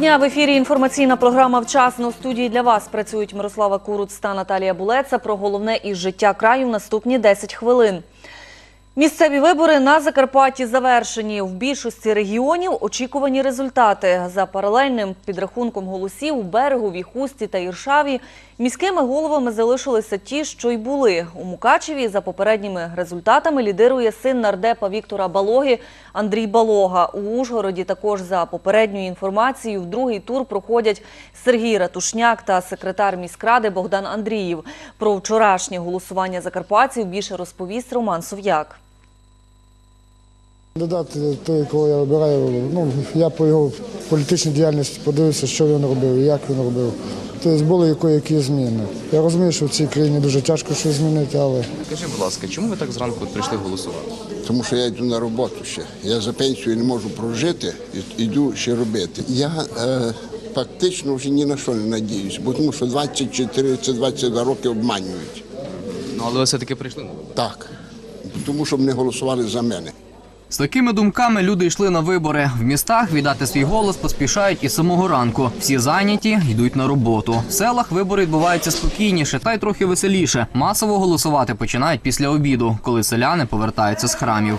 Дня в ефірі. Інформаційна програма вчасно в студії для вас працюють Мирослава Куруц та Наталія Булеца. Про головне із життя краю в наступні 10 хвилин. Місцеві вибори на Закарпатті завершені. В більшості регіонів очікувані результати. За паралельним підрахунком голосів у Берегові, Хусті та Іршаві міськими головами залишилися ті, що й були. У Мукачеві за попередніми результатами лідирує син нардепа Віктора Балоги Андрій Балога. У Ужгороді також за попередньою інформацією в другий тур проходять Сергій Ратушняк та секретар міськради Богдан Андріїв. Про вчорашнє голосування закарпатців більше розповість Роман Сов'як. Додати той, кого я обираю, ну я по його політичній діяльності подивився, що він робив, і як він робив. Тобто були які зміни. Я розумію, що в цій країні дуже тяжко щось змінити, але Скажи, будь ласка, чому ви так зранку прийшли голосувати? Тому що я йду на роботу ще. Я за пенсію не можу прожити, і- йду ще робити. Я е, фактично вже ні на що не надіюсь, бо тому що 24-22 роки обманюють. Ну але ви все-таки прийшли. Так. Тому що не голосували за мене. З такими думками люди йшли на вибори. В містах віддати свій голос поспішають із самого ранку. Всі зайняті йдуть на роботу. В селах вибори відбуваються спокійніше та й трохи веселіше. Масово голосувати починають після обіду, коли селяни повертаються з храмів.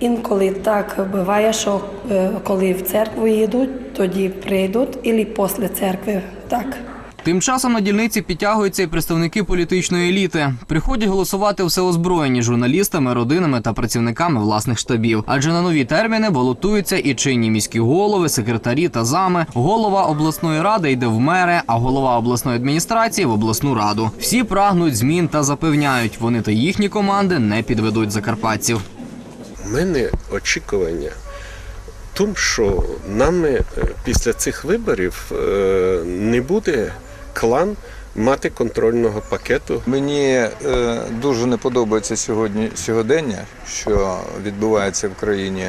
Інколи так буває, що е, коли в церкву їдуть, тоді прийдуть, і після церкви так. Тим часом на дільниці підтягуються і представники політичної еліти. Приходять голосувати все озброєні журналістами, родинами та працівниками власних штабів. Адже на нові терміни балотуються і чинні міські голови, секретарі та зами. Голова обласної ради йде в мери, а голова обласної адміністрації в обласну раду. Всі прагнуть змін та запевняють, вони та їхні команди не підведуть закарпатців. У мене очікування тому, що нами е, після цих виборів е, не буде клан мати контрольного пакету. Мені е, дуже не подобається сьогодні сьогодення, що відбувається в країні,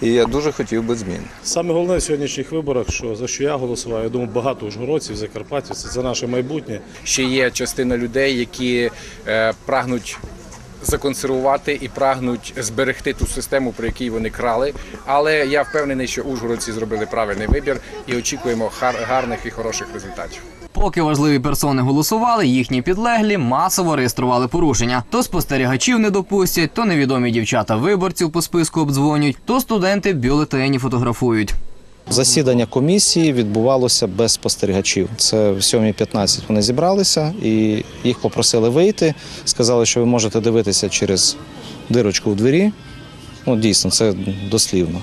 і я дуже хотів би змін. Саме головне в сьогоднішніх виборах, що за що я голосував, я думаю, багато ужгородців, закарпатців, це за наше майбутнє. ще є частина людей, які е, прагнуть законсервувати і прагнуть зберегти ту систему, про яку вони крали. Але я впевнений, що ужгородці зробили правильний вибір і очікуємо гар- гарних і хороших результатів. Поки важливі персони голосували, їхні підлеглі масово реєстрували порушення. То спостерігачів не допустять, то невідомі дівчата виборців по списку обдзвонюють, то студенти бюлетені фотографують. Засідання комісії відбувалося без спостерігачів. Це в 7.15 вони зібралися і їх попросили вийти. Сказали, що ви можете дивитися через дирочку в двері. Ну, дійсно, це дослівно.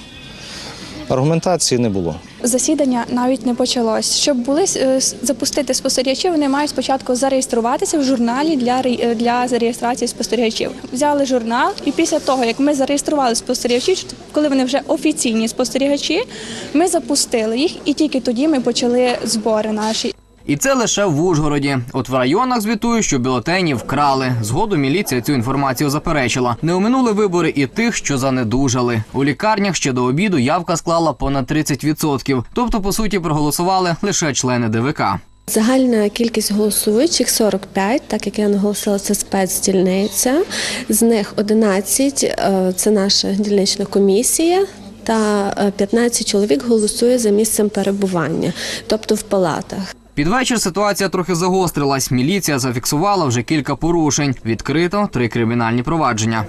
Аргументації не було. Засідання навіть не почалось. Щоб були е, запустити спостерігачів, вони мають спочатку зареєструватися в журналі для е, для зареєстрації спостерігачів. Взяли журнал, і після того, як ми зареєстрували спостерігачів, коли вони вже офіційні спостерігачі, ми запустили їх, і тільки тоді ми почали збори наші. І це лише в Ужгороді. От в районах звітують, що бюлетені вкрали. Згодом міліція цю інформацію заперечила. Не оминули вибори і тих, що занедужали. У лікарнях ще до обіду явка склала понад 30%. Тобто, по суті, проголосували лише члени ДВК. Загальна кількість голосуючих 45, так як я наголосила, це спецдільниця. З них 11 е, – це наша дільнична комісія. Та е, 15 чоловік голосує за місцем перебування, тобто в палатах. Під вечір ситуація трохи загострилась. Міліція зафіксувала вже кілька порушень. Відкрито три кримінальні провадження.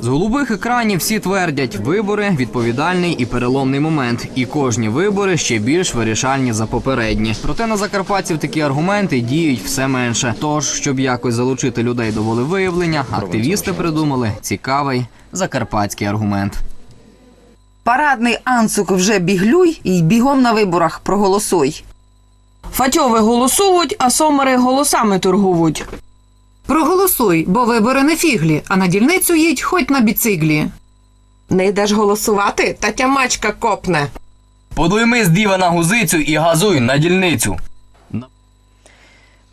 З голубих екранів всі твердять, вибори відповідальний і переломний момент, і кожні вибори ще більш вирішальні за попередні. Проте на закарпатців такі аргументи діють все менше. Тож, щоб якось залучити людей до волевиявлення, активісти придумали цікавий закарпатський аргумент. Парадний Анцук вже біглюй і бігом на виборах проголосуй. Фатьови голосують, а сомери голосами торгують. Проголосуй, бо вибори не фіглі, а на дільницю їдь хоч на біциклі. Не йдеш голосувати, та тямачка копне. Подойми з діва на гузицю і газуй на дільницю.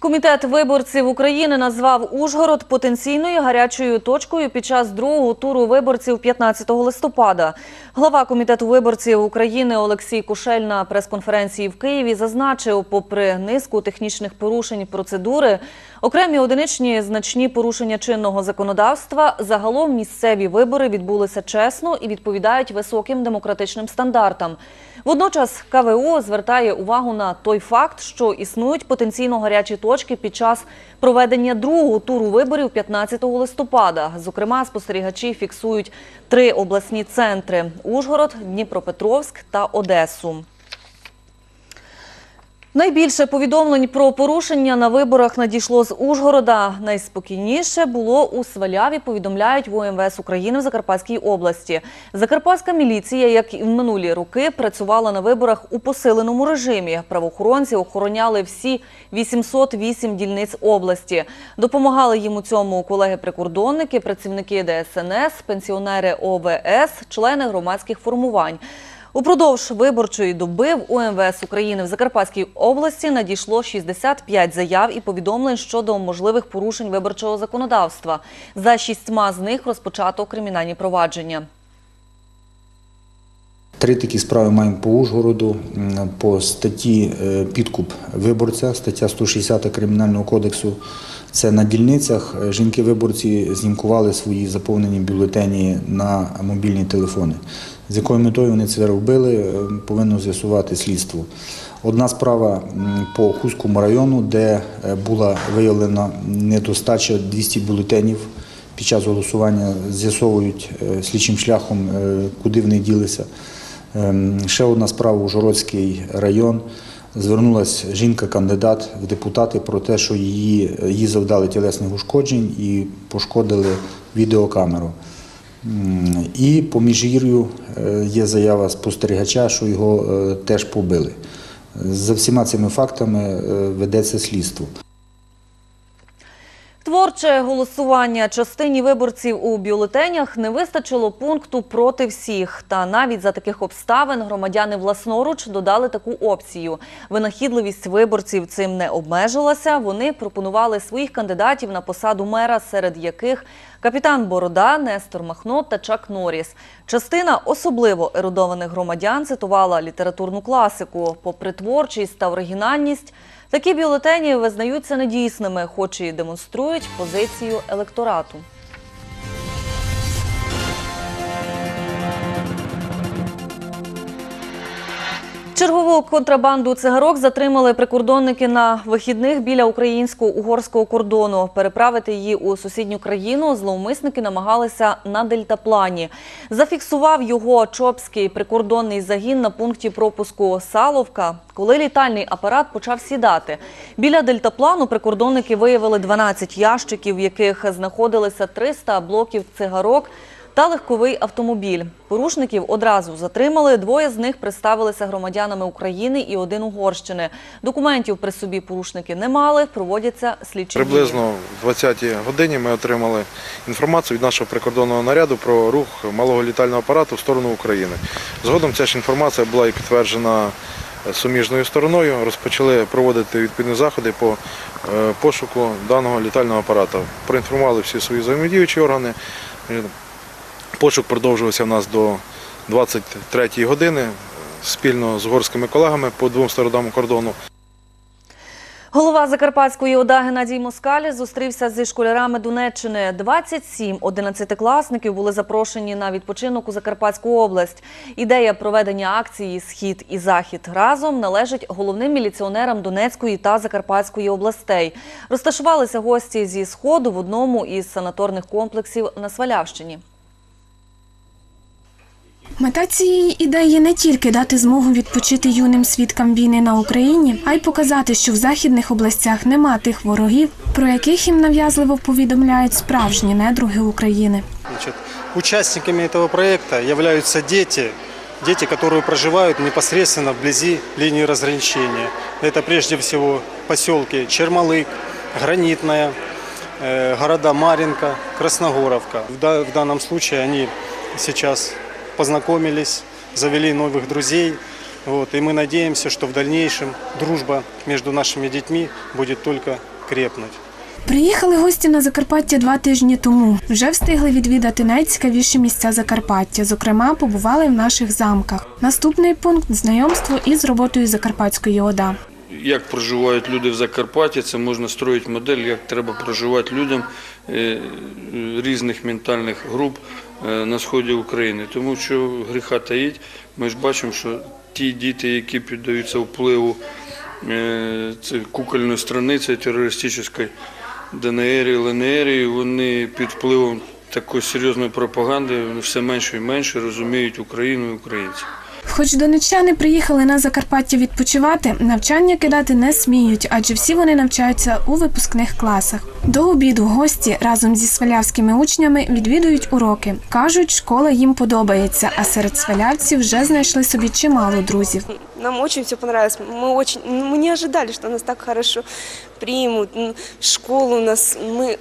Комітет виборців України назвав Ужгород потенційною гарячою точкою під час другого туру виборців 15 листопада. Глава комітету виборців України Олексій Кушель на прес-конференції в Києві зазначив, попри низку технічних порушень процедури, Окремі одиничні значні порушення чинного законодавства. Загалом місцеві вибори відбулися чесно і відповідають високим демократичним стандартам. Водночас КВО звертає увагу на той факт, що існують потенційно гарячі точки під час проведення другого туру виборів 15 листопада. Зокрема, спостерігачі фіксують три обласні центри: Ужгород, Дніпропетровськ та Одесу. Найбільше повідомлень про порушення на виборах надійшло з Ужгорода. Найспокійніше було у Сваляві, повідомляють в УМВС України в Закарпатській області. Закарпатська міліція, як і в минулі роки, працювала на виборах у посиленому режимі. Правоохоронці охороняли всі 808 дільниць області. Допомагали їм у цьому колеги-прикордонники, працівники ДСНС, пенсіонери ОВС, члени громадських формувань. Упродовж виборчої доби в УМВС України в Закарпатській області надійшло 65 заяв і повідомлень щодо можливих порушень виборчого законодавства. За шістьма з них розпочато кримінальні провадження. Три такі справи маємо по Ужгороду по статті е, підкуп виборця, стаття 160 Кримінального кодексу. Це на дільницях е, жінки-виборці знімкували свої заповнені бюлетені на мобільні телефони. З якою метою вони це робили, е, повинно з'ясувати слідство. Одна справа по Хузькому району, де була виявлена недостача 200 бюлетенів під час голосування з'ясовують слідчим шляхом, куди вони ділися. Ем, Ще одна справа Ужгородський район. Звернулася жінка-кандидат в депутати про те, що її, їй завдали тілесних ушкоджень і пошкодили відеокамеру. І по міжгір'ю е, є заява спостерігача, що його е, теж побили. За всіма цими фактами е, ведеться слідство. Творче голосування частині виборців у бюлетенях не вистачило пункту проти всіх. Та навіть за таких обставин громадяни власноруч додали таку опцію. Винахідливість виборців цим не обмежилася. Вони пропонували своїх кандидатів на посаду мера, серед яких капітан Борода, Нестор Махно та Чак Норріс. Частина особливо ерудованих громадян цитувала літературну класику. Попри творчість та оригінальність, Такі бюлетені визнаються недійсними, хоч і демонструють позицію електорату. Чергову контрабанду цигарок затримали прикордонники на вихідних біля українсько-угорського кордону. Переправити її у сусідню країну зловмисники намагалися на дельтаплані. Зафіксував його Чопський прикордонний загін на пункті пропуску Саловка, коли літальний апарат почав сідати. Біля дельтаплану прикордонники виявили 12 ящиків, в яких знаходилися 300 блоків цигарок та легковий автомобіль. Порушників одразу затримали. Двоє з них представилися громадянами України і один Угорщини. Документів при собі порушники не мали. Проводяться слідчі. Приблизно в 20-й годині ми отримали інформацію від нашого прикордонного наряду про рух малого літального апарату в сторону України. Згодом ця ж інформація була і підтверджена суміжною стороною. Розпочали проводити відповідні заходи по е, пошуку даного літального апарату. Проінформували всі свої взаємодіючі органи. Пошук продовжувався в нас до 23-ї години спільно з угорськими колегами по двом сторонам кордону. Голова Закарпатської ОДА Геннадій Москаль зустрівся зі школярами Донеччини. 27 одинадцятикласників були запрошені на відпочинок у Закарпатську область. Ідея проведення акції Схід і Захід разом належить головним міліціонерам Донецької та Закарпатської областей. Розташувалися гості зі сходу в одному із санаторних комплексів на Свалявщині. Мета цієї ідеї не тільки дати змогу відпочити юним свідкам війни на Україні, а й показати, що в західних областях нема тих ворогів, про яких їм нав'язливо повідомляють справжні недруги України. Значит, участниками этого проекта являются дети, дети, которые проживают непосредственно вблизи линии разграничения. Это прежде всего поселки Чермалык, Гранитная, э, города Маринка, Красногоровка. В, да- в данном случае они сейчас познакомились, завели новых друзей. Вот, и мы надеемся, что в дальнейшем дружба между нашими детьми будет только крепнуть. Приїхали гості на Закарпаття два тижні тому. Вже встигли відвідати найцікавіші місця Закарпаття. Зокрема, побували в наших замках. Наступний пункт знайомство із роботою Закарпатської ОДА. Як проживають люди в Закарпатті, це можна строїти модель, як треба проживати людям е, різних ментальних груп е, на сході України. Тому що гріха таїть, ми ж бачимо, що ті діти, які піддаються впливу е, кукольної страни, це терористичної ДНР і ЛНР, вони під впливом такої серйозної пропаганди все менше і менше розуміють Україну і українців. Хоч донеччани приїхали на Закарпаття відпочивати, навчання кидати не сміють, адже всі вони навчаються у випускних класах. До обіду гості разом зі свалявськими учнями відвідують уроки. Кажуть, школа їм подобається, а серед свалявців вже знайшли собі чимало друзів. Нам очень все понравилось. Мы очень, ну, мы не ожидали, что нас так хорошо примут. Ну, Школу у нас, мы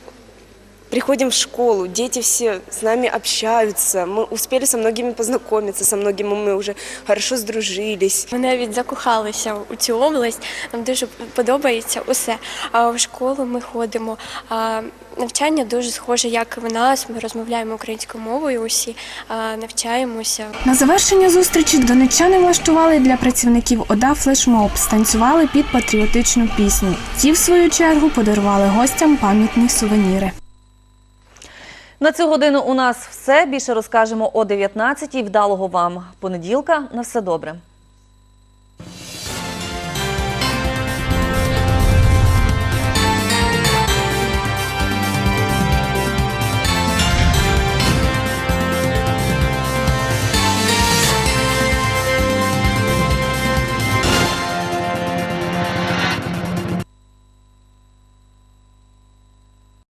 приходим в школу, дети все с нами общаются. Мы успели со многими познакомиться, со многими мы уже хорошо сдружились. Ми навіть закохалися у цю область. Нам дуже подобається усе. А в школу ми ходимо. А навчання дуже схоже, як в нас. Ми розмовляємо українською мовою. Усі а, навчаємося. На завершення зустрічі донеччани влаштували для працівників ОДА флешмоб, станцювали під патріотичну пісню. Ті, в свою чергу, подарували гостям пам'ятні сувеніри. На цю годину у нас все. Більше розкажемо о 19-й. Вдалого вам понеділка. На все добре.